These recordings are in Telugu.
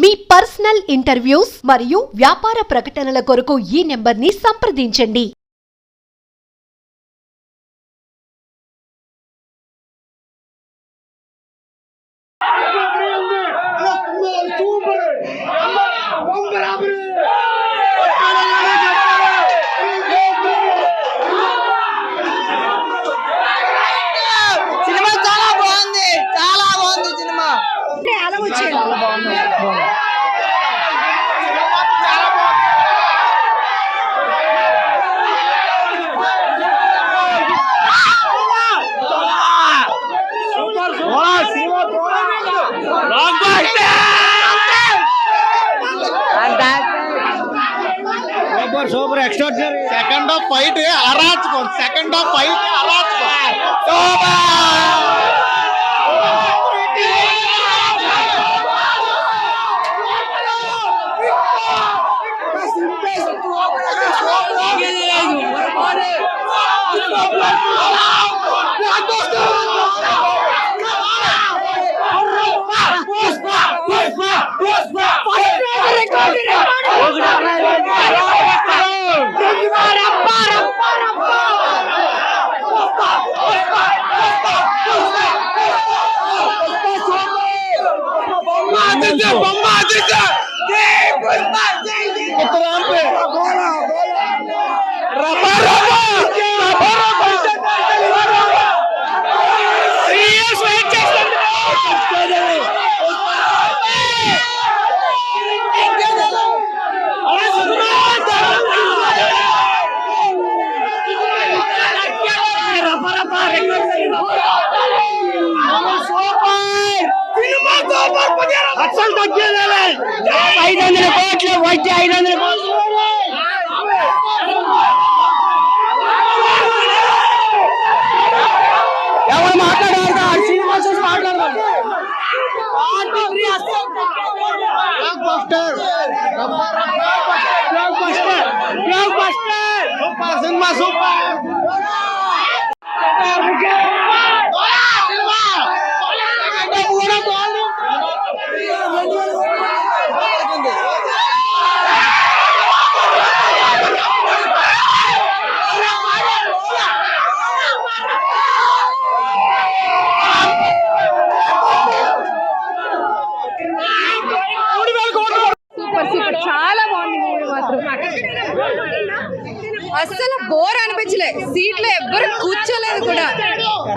మీ పర్సనల్ ఇంటర్వ్యూస్ మరియు వ్యాపార ప్రకటనల కొరకు ఈ నెంబర్ని సంప్రదించండి. సినిమా చాలా బాగుంది. చాలా బాగుంది సినిమా. అలా సెకండ్ హాఫ్ ఫైట్ అరాచకం. సెకండ్ హాఫ్ ఫైట్ అరాచకం అసలు తగ్గేదే ఐదు వందల కోట్లు వచ్చి ఐదు వందల కోట్లు ఎవరు మాట్లాడారు సినిమా చూసి మాట్లాడతారు సూపర్ సినిమా సూపర్ సూపర్ అస్సలు బోర్ అనిపించలే. సీట్లో ఎవ్వరు కూర్చోలేదు కూడా.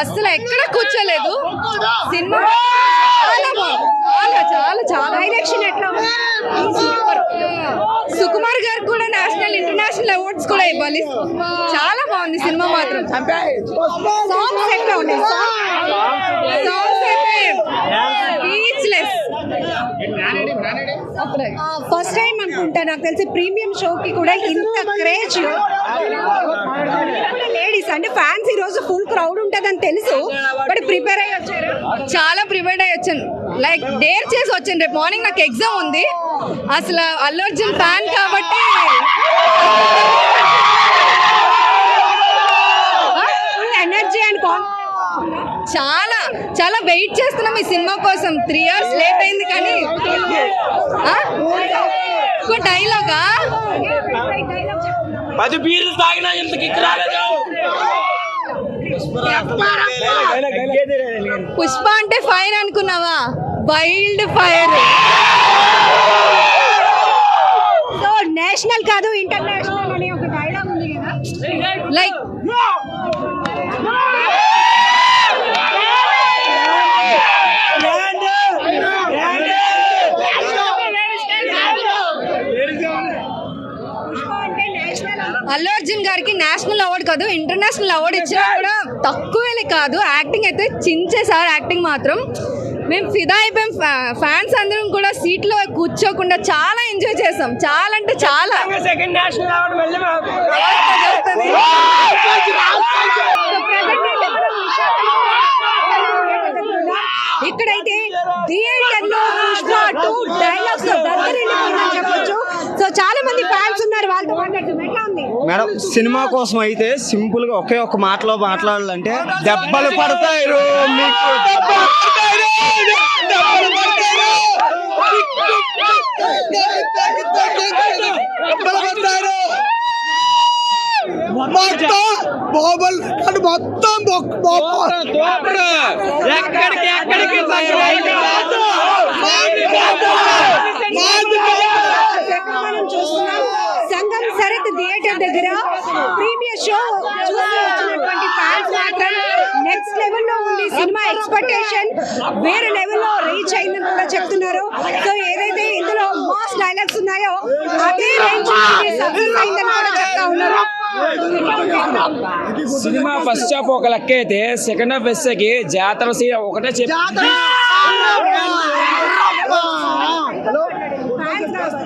అస్సలు ఎక్కడ కూర్చోలేదు. సినిమా చాలా చాలా చాలా చాలా. డైరెక్షన్ ఎట్లా సుకుమార్ గారికి కూడా నేషనల్ ఇంటర్నేషనల్ అవార్డ్స్ కూడా ఇవ్వాలి. చాలా బాగుంది సినిమా మాత్రం. సాంగ్స్ ఎట్లా ఉన్నాయి? సాంగ్స్ స్పీచ్లెస్ ఫస్ట్ టైం అనుకుంటా నాకు తెలిసి ప్రీమియం షోకి కూడా ఇంత క్రేజ్ లేడీస్ అంటే ఫ్యాన్స్ ఈ రోజు ఫుల్ క్రౌడ్ ఉంటుందని తెలుసు బట్ ప్రిపేర్ అయ్యి వచ్చారు? చాలా ప్రిపేర్ అయ్యి వచ్చాను. లైక్ డేర్ చేసి వచ్చాను. రేపు మార్నింగ్ నాకు ఎగ్జామ్ ఉంది. అసలు అల్లు అర్జున్ ఫ్యాన్ కాబట్టి. ఎనర్జీ అండ్ చాలా చాలా వెయిట్ చేస్తున్నాం ఈ సినిమా కోసం. త్రీ ఇయర్స్ లేట్ అయింది కానీ? ఇంకో డైలాగా పది బీర్లు తాగినా ఇంత కిక్ రాలేదు. పుష్ప అంటే ఫైర్ అనుకున్నావా? వైల్డ్ ఫైర్ సో నేషనల్ కాదు ఇంటర్నేషనల్ అనే ఒక డైలాగ్ ఉంది కదా. లైక్ అల్లు అర్జున్ గారికి నేషనల్ అవార్డు కాదు ఇంటర్నేషనల్ అవార్డు ఇచ్చినా కూడా తక్కువేలే కాదు. యాక్టింగ్ అయితే చించేసారు యాక్టింగ్ మాత్రం. మేము ఫిదా అయిపోయాం. ఫ్యాన్స్ అందరం కూడా సీట్లో కూర్చోకుండా చాలా ఎంజాయ్ చేసాం. చాలా అంటే చాలా. సెకండ్ నేషనల్ అవార్డు మళ్ళీ ఇక్కడైతే థియేటర్లో టూ డైలాగ్స్ దగ్గరెళ్ళిపోయిందని చెప్పొచ్చు. మంది ఫ్యాన్స్ ఉన్నారు వాళ్ళతో మాట్లాడుతూ ఎట్లా ఉంది మేడం సినిమా కోసం అయితే సింపుల్గా ఒకే ఒక మాటలో మాట్లాడాలంటే దెబ్బలు పడతాయి రో మీకు దెబ్బలు పడతాయి రో, దెబ్బలు పడతాయి రో. పెట్టారు మొత్తం బాబుల్ మొత్తం బొక్క- బొక్క. ఎక్కడికి ఎక్కడికి మాది బాబు. మాది బాబు. ఇక్కడ మనం చూస్తున్నాం శరత్ థియేటర్ దగ్గర ప్రీమియర్ షో చూసి వచ్చినటువంటి ఫ్యాన్స్ మాత్రం నెక్స్ట్ లెవెల్లో ఉంది. సినిమా ఎక్స్పెక్టేషన్ వేరే లెవెల్లో రీచ్ అయిందని కూడా చెప్తున్నారు. సో ఏదైతే ఇందులో మాస్ డైలాగ్స్ ఉన్నాయో అదే రేంజ్ సక్సెస్ అయిందని కూడా చెప్తా ఉన్నారు. సినిమా ఫస్ట్ హాఫ్ ఒక లెక్క అయితే సెకండ్ హాఫ్ వచ్చేకి జాతర సీన్ ఒకటే చెప్పి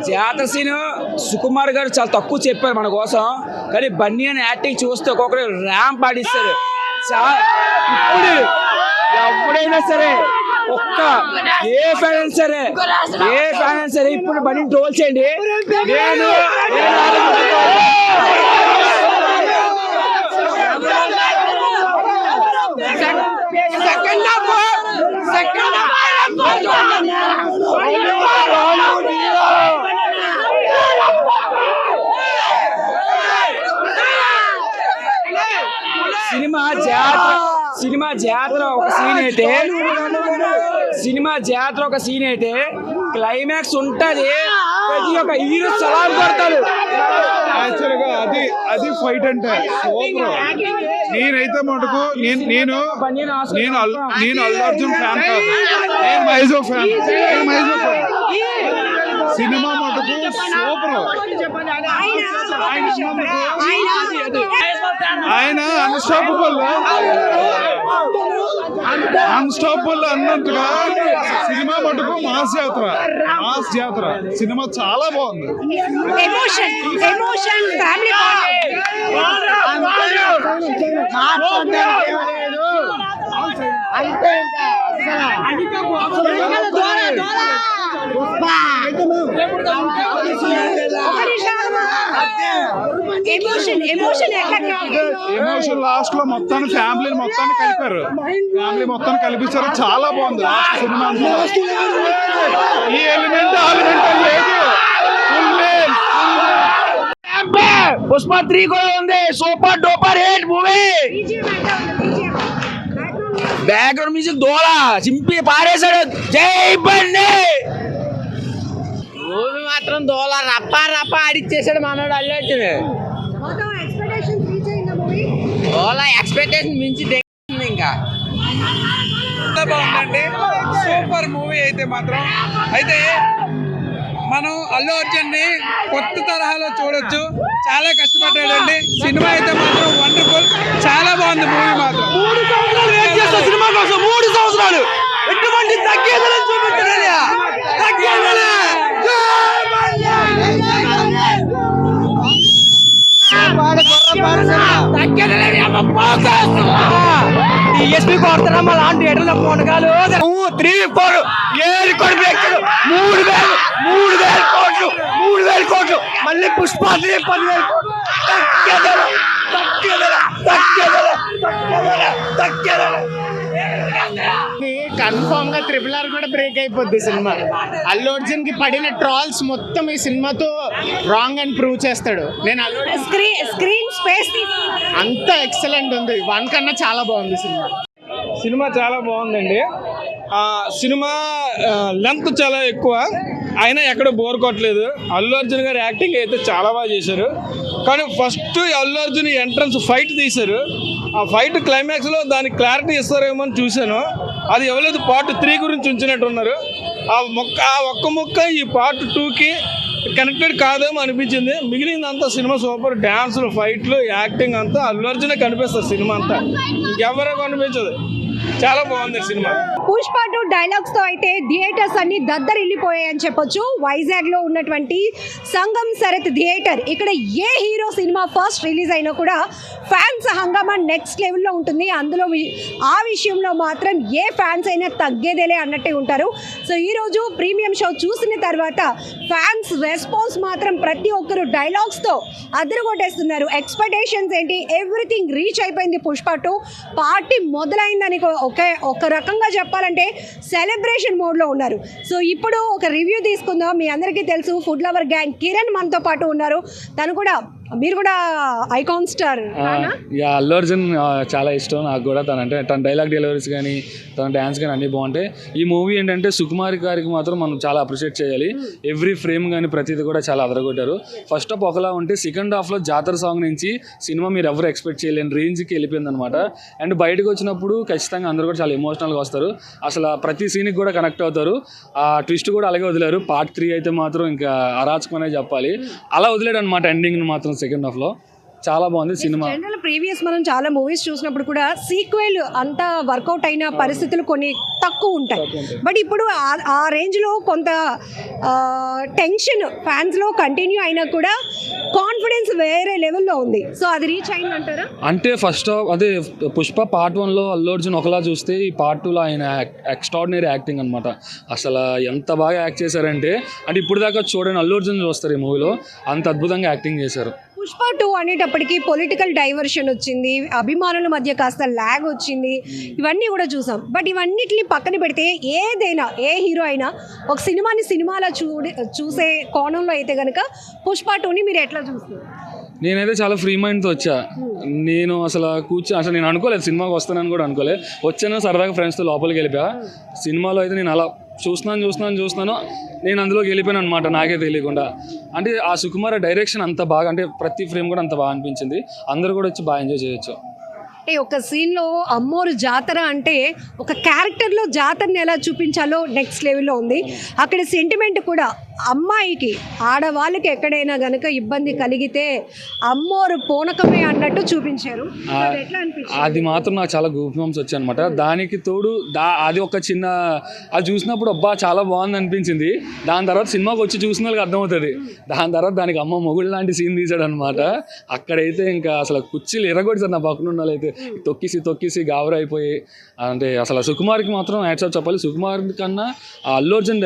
జాతర సీన్ సుకుమార్ గారు చాలా తక్కువ చెప్పారు మన కోసం. కానీ బన్నీ అని యాక్టింగ్ చూస్తే ఒక్కొక్కరు ర్యాంప్ ఆడిస్తారు. ఇప్పుడు ఎప్పుడైనా సరే ఒక్క ఏ ఫ్యాన్ సరే ఏ ఫ్యాన్ సరే ఇప్పుడు బన్నీ ట్రోల్ చేయండి నేను నేను సెకండ్ హాఫ్ సెకండ్ సినిమా జాతర సినిమా జాతర ఒక సీన్ అయితే సినిమా జాతర ఒక సీన్ అయితే క్లైమాక్స్ ఉంటది. ప్రతి ఒక్క హీరో సలాం కొడతారు యాక్చువల్గా అది అది ఫైట్ అంటే నేనైతే మటుకు నేను నేను నేను నేను అల్లు అర్జున్ ఫ్యాన్ కాదు. నేను మైజో ఫ్యాన్. నేను మైజో ఫ్యాన్. సినిమా మటుకు సూపర్. ఆయన అన్స్టాపబుల్ అన్స్టాపబుల్ అన్నట్టుగా సినిమా మటుకు మాస్ జాతర. మాస్ జాతర. సినిమా చాలా బాగుంది. Emotion emotion family emotion emotion ఎక్కడ ఎమోషన్ లాస్ట్లో మొత్తాన్ని ఫ్యామిలీని మొత్తాన్ని కలిపారు. ఫ్యామిలీ మొత్తాన్ని కలిపించారు చాలా బాగుంది. Last cinema. ఈ ఎలిమెంట్ ఎలిమెంట్ లేదు. పుష్ప త్రీ కూడా ఉంది. Super duper hit movie background music దోళ చింపి పారేశాడు. జై బండి! మూవీ మాత్రం దోళ రప్ప రప్ప ఆడిచ్చేసాడు మనోడు అల్లొచ్చింది దోళ ఎక్స్పెక్టేషన్ మించి దిగింది ఇంకా. బాగుందండి సూపర్ మూవీ అయితే మాత్రం. అయితే మనం అల్లు అర్జున్ని కొత్త తరహాలో చూడొచ్చు. చాలా కష్టపడ్డాడండి. సినిమా అయితే మాత్రం వండర్ఫుల్ చాలా బాగుంది మూవీ మాత్రం. మూడు సంవత్సరాలు సినిమా కోసం మూడు సంవత్సరాలు. ఎటువంటి తగ్గేదని చూపించలేదు. తగ్గేదలే కొడుతున్నా కొడతారమ్మా లాంటి ఎడల పొనగాలు త్రీ ఫోర్ ఏడు కోటి వ్యక్తులు మూడు వేలు మూడు వేల కోట్లు మూడు వేల కోట్లు. మళ్ళీ పుష్పాత్రి పదివేల. కోట్లు తగ్గేదల తగ్గేదల తగ్గేదల తగ్గేదల తగ్గేదల కన్ఫామ్గా త్రిపుల్ ఆర్ కూడా బ్రేక్ అయిపోద్ది సినిమా. అల్లు అర్జున్కి పడిన ట్రాల్స్ మొత్తం ఈ సినిమాతో రాంగ్ అని ప్రూవ్ చేస్తాడు. నేను స్క్రీన్ స్క్రీన్ స్పేస్ అంత ఎక్సలెంట్ ఉంది. వన్ కన్నా చాలా బాగుంది సినిమా. సినిమా చాలా బాగుందండి. ఆ సినిమా లెంత్ చాలా ఎక్కువ. అయినా ఎక్కడ బోర్ కొట్టలేదు. అల్లు అర్జున్ గారి యాక్టింగ్ అయితే చాలా బాగా చేశారు. కానీ first Allu Arjun entrance fight తీశారు. ఆ ఫైట్ క్లైమాక్స్లో దానికి క్లారిటీ ఇస్తారేమో అని చూశాను. అది ఎవలేదు పార్ట్ త్రీ గురించి ఉంచినట్టు ఉన్నారు ఆ మొక్క ఆ ఒక్క మొక్క ఈ పార్ట్ టూకి కనెక్టెడ్ కాదేమో అనిపించింది. మిగిలిందంతా సినిమా సూపర్ డ్యాన్సులు ఫైట్లు యాక్టింగ్ అంతా అల్లు అర్జునే కనిపిస్తుంది సినిమా అంతా. ఇంకెవరో కనిపించదు చాలా బాగుంది సినిమా. పుష్ప టూ డైలాగ్స్తో అయితే థియేటర్స్ అన్ని దద్దరిల్లిపోయాయి అని చెప్పొచ్చు. వైజాగ్లో ఉన్నటువంటి సంగం శరత్ థియేటర్ ఇక్కడ ఏ హీరో సినిమా ఫస్ట్ రిలీజ్ అయినా కూడా ఫ్యాన్స్ హంగామా నెక్స్ట్ లెవెల్లో ఉంటుంది. అందులో ఆ విషయంలో మాత్రం ఏ ఫ్యాన్స్ అయినా తగ్గేదేలే అన్నట్టే ఉంటారు. సో ఈరోజు ప్రీమియం షో చూసిన తర్వాత ఫ్యాన్స్ రెస్పాన్స్ మాత్రం ప్రతి ఒక్కరు డైలాగ్స్తో అదరగొట్టేస్తున్నారు. ఎక్స్పెక్టేషన్స్ ఏంటి? ఎవ్రీథింగ్ రీచ్ అయిపోయింది పుష్ప టూ. పార్టీ మొదలైందని ఒకే ఒక రకంగా చెప్పాలంటే సెలబ్రేషన్ మోడ్లో ఉన్నారు. సో ఇప్పుడు ఒక రివ్యూ తీసుకుందాం. మీ అందరికీ తెలుసు ఫుడ్ లవర్ గ్యాంగ్ కిరణ్ మనతో పాటు ఉన్నారు. తను కూడా మీరు కూడా ఐకాన్ స్టార్ యా అల్లు అర్జున్ చాలా ఇష్టం నాకు కూడా. తన అంటే తన డైలాగ్ డెలివరీస్ కానీ తన డ్యాన్స్ కానీ అన్నీ బాగుంటాయి. ఈ మూవీ ఏంటంటే సుకుమారి గారికి మాత్రం మనం చాలా అప్రిషియేట్ చేయాలి. ఎవ్రీ ఫ్రేమ్ కానీ ప్రతిదీ కూడా చాలా అదరగొట్టారు. ఫస్ట్ హాఫ్ ఒకలా ఉంటే సెకండ్ హాఫ్లో జాతర సాంగ్ నుంచి సినిమా మీరు ఎవరు ఎక్స్పెక్ట్ చేయలేని రేంజ్కి వెళ్ళిపోయింది అనమాట అండ్ బయటకు వచ్చినప్పుడు ఖచ్చితంగా అందరూ కూడా చాలా ఎమోషనల్గా వస్తారు. అసలు ప్రతి సీన్కి కూడా కనెక్ట్ అవుతారు. ఆ ట్విస్ట్ కూడా అలాగే వదిలేరు. పార్ట్ త్రీ అయితే మాత్రం ఇంకా అరాచకం అనే చెప్పాలి అలా వదిలేడు అనమాట ఎండింగ్ మాత్రం సెకండ్ హాఫ్లో చాలా బాగుంది సినిమా. జనరల్ ప్రీవియస్ మనం చాలా మూవీస్ చూసినప్పుడు కూడా సీక్వెల్ అంత వర్కౌట్ అయిన పరిస్థితులు కొన్ని తక్కువ ఉంటాయి. బట్ ఇప్పుడు ఆ- రేంజ్లో కొంత టెన్షన్ ఫ్యాన్స్లో కంటిన్యూ అయినా కూడా కాన్ఫిడెన్స్ వేరే లెవెల్లో ఉంది. సో అది రీచ్ అయిందంటారా? అంటే ఫస్ట్ ఆఫ్ అదే పుష్ప పార్ట్ వన్లో అల్లు అర్జున్ ఒకలా చూస్తే ఈ పార్ట్ టూలో ఆయన ఎక్స్ట్రాడినరీ యాక్టింగ్ అనమాట అసలు ఎంత బాగా యాక్ట్ చేశారంటే అంటే ఇప్పుడు దాకా చూడండి అల్లు అర్జున్ చూస్తారు ఈ మూవీలో అంత అద్భుతంగా యాక్టింగ్ చేశారు. పుష్ప టూ అనేటప్పటికి పొలిటికల్ డైవర్షన్ వచ్చింది అభిమానుల మధ్య కాస్త ల్యాగ్ వచ్చింది ఇవన్నీ కూడా చూసాం. బట్ ఇవన్నిటిని పక్కన పెడితే ఏదైనా ఏ హీరో అయినా ఒక సినిమాని సినిమాలో చూడి చూసే కోణంలో అయితే కనుక పుష్ప టూని మీరు ఎట్లా చూస్తారు? నేనైతే చాలా ఫ్రీ మైండ్తో వచ్చా. నేను అసలు కూర్చో అసలు నేను అనుకోలేదు సినిమాకి వస్తానని కూడా అనుకోలేదు. వచ్చాను సరదాగా ఫ్రెండ్స్తో లోపలికి వెళ్ళిపోయా. సినిమాలో అయితే నేను అలా చూస్తున్నాను చూస్తున్నాను చూస్తున్నాను. నేను అందులోకి వెళ్ళిపోయాను అనమాట నాకే తెలియకుండా. అంటే ఆ సుకుమార్ డైరెక్షన్ అంత బాగా అంటే ప్రతి ఫ్రేమ్ కూడా అంత బాగా అనిపించింది. అందరూ కూడా వచ్చి బాగా ఎంజాయ్ చేయొచ్చు. అంటే ఒక సీన్లో అమ్మోరు జాతర అంటే ఒక క్యారెక్టర్లో జాతరని ఎలా చూపించాలో నెక్స్ట్ లెవెల్లో ఉంది. అక్కడ సెంటిమెంట్ కూడా అమ్మాయికి ఆడవాళ్ళకి ఎక్కడైనా గనుక ఇబ్బంది కలిగితే అమ్మోరు పూనకమే అన్నట్టు చూపించారు. అది మాత్రం నాకు చాలా బంప్స్ వచ్చాయి అనమాట దానికి తోడు దా అది ఒక చిన్న అది చూసినప్పుడు అబ్బా చాలా బాగుంది అనిపించింది. దాని తర్వాత సినిమాకి వచ్చి చూసిన వాళ్ళకి అర్థమవుతుంది. దాని తర్వాత దానికి అమ్మ మొగుడు లాంటి సీన్ తీసాడు అనమాట అక్కడైతే ఇంకా అసలు కుర్చీలు ఎరగొడతారు నా పక్కన ఉన్న వాళ్ళైతే తొక్కిసి తొక్కిసి గాబరా అయిపోయి అంటే అసలు సుకుమార్కి మాత్రం యాక్చువల్ చెప్పాలి. సుకుమార్ కన్నా ఆ అల్లు అర్జున్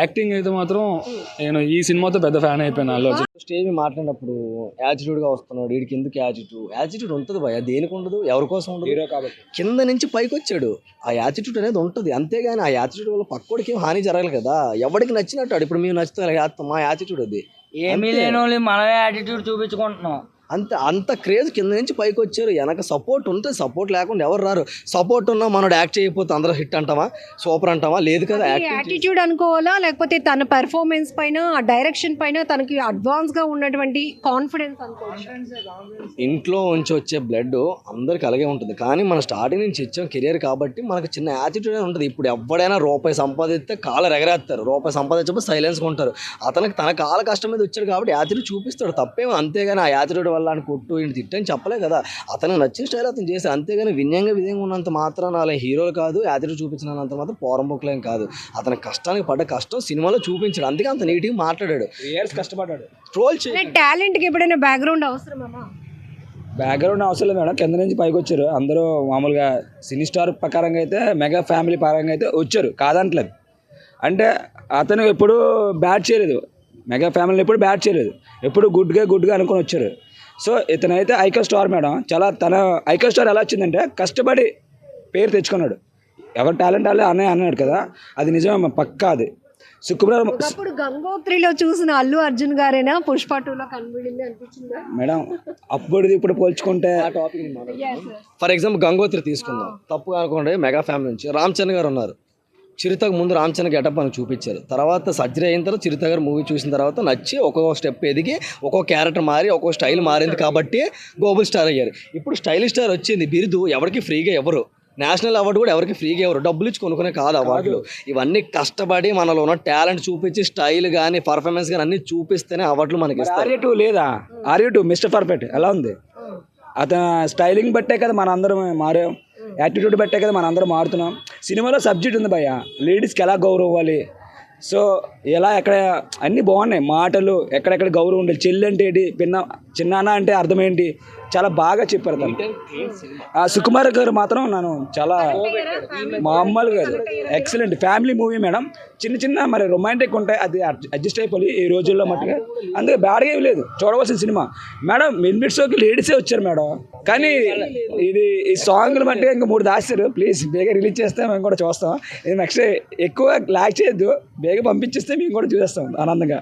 యాక్టింగ్ అయితే మాత్రం నేను ఈ సినిమాతో పెద్ద ఫ్యాన్ అయిపోయాను అల్లు అర్జున్. స్టేజ్ మాట్లాడినప్పుడు యాటిట్యూడ్గా వస్తున్నాడు. వీడికి ఎందుకు యాటిట్యూడ్? యాటిట్యూడ్ ఉంటుంది భయ దేనికి ఉండదు? ఎవరి కోసం ఉండదు? హీరో కాబట్టి. కింద నుంచి పైకి వచ్చాడు. ఆ యాటిట్యూడ్ అనేది ఉంటుంది. అంతేగాని ఆ యాటిట్యూడ్ వల్ల పక్కోడికి ఏం హాని జరగదు కదా. ఎవరికి నచ్చినట్టు ఇప్పుడు మేము నచ్చుతాం మా యాటిట్యూడ్ అది. ఏమీ. లేని మనమే యాటిట్యూడ్ చూపించుకుంటున్నాం. అంత అంత క్రేజ్ కింద నుంచి పైకి వచ్చారు. వెనక సపోర్ట్ ఉంటే సపోర్ట్ లేకుండా ఎవరు రారు. సపోర్ట్ ఉన్నా మనోడు యాక్ట్ చేయకపోతే అందరూ హిట్ అంటామా సూపర్ అంటామా లేదు కదా యాటిట్యూడ్ అనుకోవాలా? లేకపోతే తన పెర్ఫార్మెన్స్ పైన డైరెక్షన్ పైన తనకి అడ్వాన్స్గా ఉన్నటువంటి కాన్ఫిడెన్స్ అనుకోవచ్చు? ఇంట్లో నుంచి వచ్చే బ్లడ్ అందరికి అలాగే ఉంటుంది. కానీ మనం స్టార్టింగ్ నుంచి ఇచ్చాం కెరియర్ కాబట్టి మనకు చిన్న యాటిట్యూడ్ అనేది ఉంటుంది. ఇప్పుడు ఎవడైనా రూపాయి సంపాదిస్తే కాళ్ళు ఎగరేస్తారు రూపాయి సంపాదించకపోతే సైలెన్స్గా ఉంటారు. అతనికి తన కాల కష్టం మీద వచ్చాడు కాబట్టి యాటిట్యూడ్ చూపిస్తాడు. తప్పేమో అంతేగాని ఆ యాటిట్యూడ్ వల్ల అని కొట్టు ఈయన తిట్టని చెప్పలే కదా. అతనికి నచ్చిన స్టైల్ అతను చేశాడు. అంతేగాని వినయంగా విధంగా ఉన్నంత మాత్రం అలా హీరోలు కాదు యాటిట్యూడ్ చూపించినంత మాత్రం పోరంబొక్కలేం కాదు. అతని కష్టానికి పడ్డ కష్టం సినిమాలో చూపించాడు. అందుకే అంత నీట్గా మాట్లాడాడు. ఇయర్స్ కష్టపడ్డాడు. ట్రోల్ చేయ. టాలెంట్కి ఎప్పుడైనా బ్యాక్గ్రౌండ్ అవసరమా బ్యాక్గ్రౌండ్ అవసరం లేదు మేడం. కింద నుంచి పైకి వచ్చారు. అందరూ మామూలుగా సినీ స్టార్ ప్రకారంగా అయితే మెగా ఫ్యామిలీ పరంగా అయితే వచ్చారు. కాదంటలేదు. అంటే అతను ఎప్పుడు బ్యాట్ చేయలేదు. మెగా ఫ్యామిలీని ఎప్పుడు బ్యాట్ చేయలేదు. ఎప్పుడు గుడ్గా గుడ్గా అనుకొని వచ్చారు. సో ఇతనైతే ఐకో స్టార్ మేడం. చాలా తన ఐకో స్టార్ ఎలా వచ్చిందంటే కష్టపడి పేరు తెచ్చుకున్నాడు. ఎవరు టాలెంట్ వాళ్ళే అన్నయ్య అన్నాడు కదా అది నిజమే పక్కా అది. శుక్రవారం గంగోత్రిలో చూసిన అల్లు అర్జున్ గారేనా? పుష్ప టూలో కనబడింది అనిపించిందా? మేడం అప్పుడు ఇప్పుడు పోల్చుకుంటే ఫర్ ఎగ్జాంపుల్ గంగోత్రి తీసుకుందాం. తప్పు అనుకోండి మెగా ఫ్యామిలీ నుంచి. రామ్ చరణ్ గారు ఉన్నారు. చిరుతకు ముందు రామ్ చరణ్ గెటప్ మనకు చూపించారు. తర్వాత సర్జరీ అయిన తర్వాత చిరుత గారు మూవీ చూసిన తర్వాత నచ్చి ఒక్కొక్క స్టెప్ ఎదిగి ఒక్కొక్క క్యారెక్టర్ మారి ఒక్కొక్క స్టైల్ మారింది కాబట్టి గ్లోబల్ స్టార్ అయ్యారు. ఇప్పుడు స్టైలిష్ స్టార్ వచ్చింది బిరుదు ఎవరికి ఫ్రీగా ఎవరు నేషనల్ అవార్డు కూడా ఎవరికి ఫ్రీగా ఎవరు డబ్బులు ఇచ్చి కొనుక్కునే కాదు అవార్డులు. ఇవన్నీ కష్టపడి మనలో ఉన్న టాలెంట్ చూపించి స్టైల్ కానీ పర్ఫార్మెన్స్ కానీ అన్ని చూపిస్తేనే అవార్డులు మనకి ఇస్తారు. ఆర్య టూ లేదా? Arya two mister perfect. ఎలా ఉంది? అతను స్టైలింగ్ బట్టే కదా మన అందరం మారాం. యాటిట్యూడ్ బట్టే కదా మన అందరం మారుతున్నాం. సినిమాలో సబ్జెక్ట్ ఉంది భయ్య. లేడీస్కి ఎలా గౌరవం ఇవ్వాలి? సో ఎలా ఎక్కడ అన్నీ బాగున్నాయి. మాటలు ఎక్కడెక్కడ గౌరవం ఉండాలి? చెల్లి అంటే ఏంటి? పిన్న చిన్నాన్న అంటే అర్థం ఏంటి చాలా బాగా చెప్పారు తను. ఆ సుకుమార్ గారు మాత్రం నన్ను చాలా మామూలు కాదు ఎక్సలెంట్ ఫ్యామిలీ మూవీ మేడం చిన్న చిన్న మరి రొమాంటిక్ ఉంటాయి అది అడ్జస్ట్ అయిపోయి ఈ రోజుల్లో మట్టుగా. అందుకే బ్యాడ్గా ఏం లేదు. చూడవలసిన సినిమా. మేడం షోకి లేడీసే వచ్చారు మేడం కానీ ఇది ఈ సాంగ్లు బట్టి ఇంకా మూడు దాస్తారు. ప్లీజ్ బేగా రిలీజ్ చేస్తే మేము కూడా చూస్తాం. ఇది నెక్స్ట్ ఎక్కువ లాక్ చేయొద్దు. బేగా పంపించేస్తే మేము కూడా చూసేస్తాం ఆనందంగా.